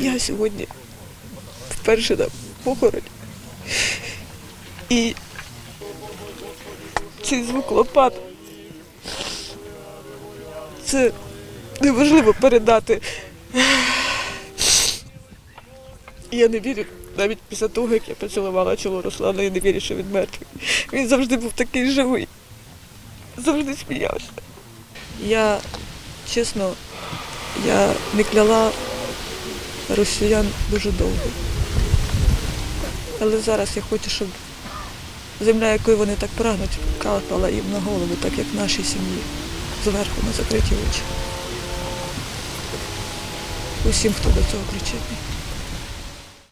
Я сьогодні вперше на похороні. І цей звук лопат. Це неможливо передати. Я не вірю, навіть після того, як я поцілувала чоло Руслана, я не вірю, що він мертвий. Він завжди був такий живий, завжди сміявся. Я чесно, я не кляла росіян дуже довго. Але зараз я хочу, щоб земля, якою вони так прагнуть, капала їм на голову, так як нашій сім'ї, зверху на закриті очі. Усім, хто до цього причетний.